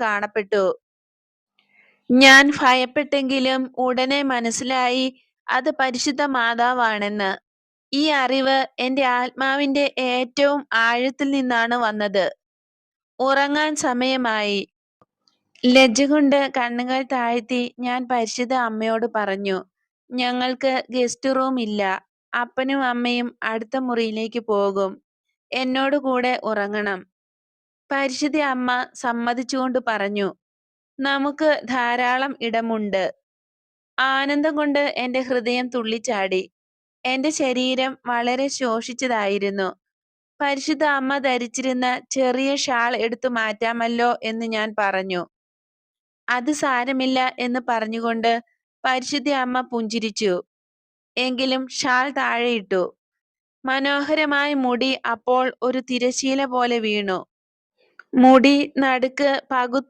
കാണപ്പെട്ടു. ഞാൻ ഭയപ്പെട്ടെങ്കിലും ഉടനെ മനസ്സിലായി അത് പരിശുദ്ധ മാതാവാണെന്ന്. ഈ അറിവ് എന്റെ ആത്മാവിന്റെ ഏറ്റവും ആഴത്തിൽ നിന്നാണ് വന്നത്. ഉറങ്ങാൻ സമയമായി. ലജ്ജ കൊണ്ട് കണ്ണുകൾ താഴ്ത്തി ഞാൻ പരിശുദ്ധ അമ്മയോട് പറഞ്ഞു, "ഞങ്ങൾക്ക് ഗസ്റ്റ് റൂം ഇല്ല. അപ്പനും അമ്മയും അടുത്ത മുറിയിലേക്ക് പോകും. എന്നോട് കൂടെ ഉറങ്ങണം. " പരിശുദ്ധ അമ്മ സമ്മതിച്ചുകൊണ്ട് പറഞ്ഞു, "നമുക്ക് ധാരാളം ഇടമുണ്ട്. " ആനന്ദം കൊണ്ട് എന്റെ ഹൃദയം തുള്ളിച്ചാടി. എന്റെ ശരീരം വളരെ ശോഷിച്ചതായിരുന്നു. പരിശുദ്ധ അമ്മ ധരിച്ചിരുന്ന ചെറിയ ഷാൾ എടുത്തു മാറ്റാമല്ലോ എന്ന് ഞാൻ പറഞ്ഞു. "അത് സാരമില്ല" എന്ന് പറഞ്ഞുകൊണ്ട് പരിശുദ്ധ അമ്മ പുഞ്ചിരിച്ചു. എങ്കിലും ഷാൾ താഴെയിട്ടു. മനോഹരമായ മുടി അപ്പോൾ ഒരു തിരശീല പോലെ വീണു. മുടി നടുക്ക് പകുത്തി